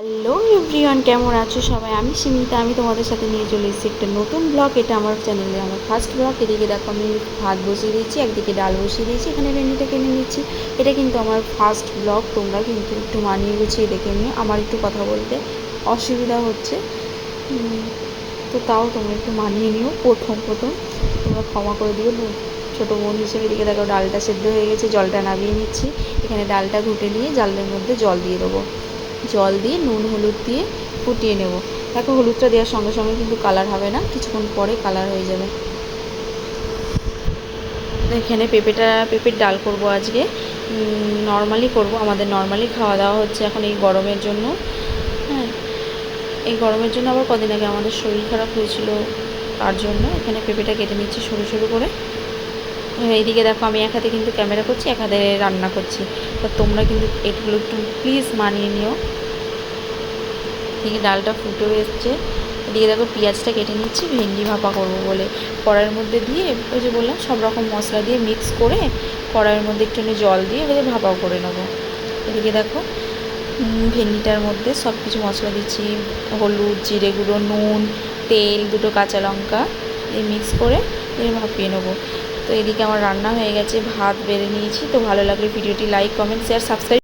Hello everyone কেমন আছো সবাই? আমি সীমিতা, আমি তোমাদের সাথে নিয়ে চলে এসেছি একটা নতুন ব্লগ এটা আমার চ্যানেলে আমার ফার্স্ট ব্লগ এদিকে দেখো আমি ভাত বসিয়ে দিয়েছি, একদিকে ডাল বসিয়ে দিয়েছি, এখানে ভেন্ডিটা কিনে নিচ্ছি। এটা কিন্তু আমার ফার্স্ট ব্লগ তোমরা কিন্তু একটু মানিয়ে গুছিয়ে দেখে নিও। আমার একটু কথা বলতে অসুবিধা হচ্ছে। তো তাও তোমরা একটু মানিয়ে নিও। প্রথম প্রথম তোমরা ক্ষমা করে দিও। ছোটো বোন হিসেবে এদিকে দেখো ডালটা সেদ্ধ হয়ে গেছে, জলটা নামিয়ে নিচ্ছি। এখানে ডালটা ঘুটে নিয়ে জালের মধ্যে জল দিয়ে দেবো। জল দিয়ে, নুন, হলুদ দিয়ে ফুটিয়ে নেব। দেখো, হলুদটা দেওয়ার সঙ্গে সঙ্গে কিন্তু কালার হবে না, কিছুক্ষণ পরে কালার হয়ে যাবে। এখানে পেঁপেটা, পেঁপের ডাল করব আজকে। নর্মালি করব, আমাদের নর্মালি খাওয়া দাওয়া হচ্ছে এখন এই গরমের জন্য। হ্যাঁ এই গরমের জন্য আবার কদিন আগে আমাদের শরীর খারাপ হয়েছিল তার জন্য। এখানে পেঁপেটা কেটে নিচ্ছি সরু সরু করে। এইদিকে দেখো, আমি এক হাতে কিন্তু ক্যামেরা করছি, এক হাতে রান্না করছি। তো তোমরা কিন্তু এগুলো একটু প্লিজ মানিয়ে নিও। এদিকে ডালটা ফুটে এসছে। এদিকে দেখো পেঁয়াজটা কেটে নিচ্ছি, ভেন্ডি ভাপা করব বলে। কড়াইয়ের মধ্যে দিয়ে ওই যে বললাম, সব রকম মশলা দিয়ে মিক্স করে কড়াইয়ের মধ্যে একটুখানি জল দিয়ে এবারে ভাপাও করে নেব। এদিকে দেখো ভেন্ডিটার মধ্যে সব কিছু মশলা দিচ্ছি। হলুদ, জিরে গুঁড়ো, নুন, তেল, দুটো কাঁচা লঙ্কা দিয়ে মিক্স করে দিয়ে ভাপিয়ে নেব। তো এদিকে আমার রান্না হয়ে গেছে, ভাত বেড়ে নিয়েছি। তো ভালো লাগলে ভিডিওটি লাইক কমেন্ট শেয়ার সাবস্ক্রাইব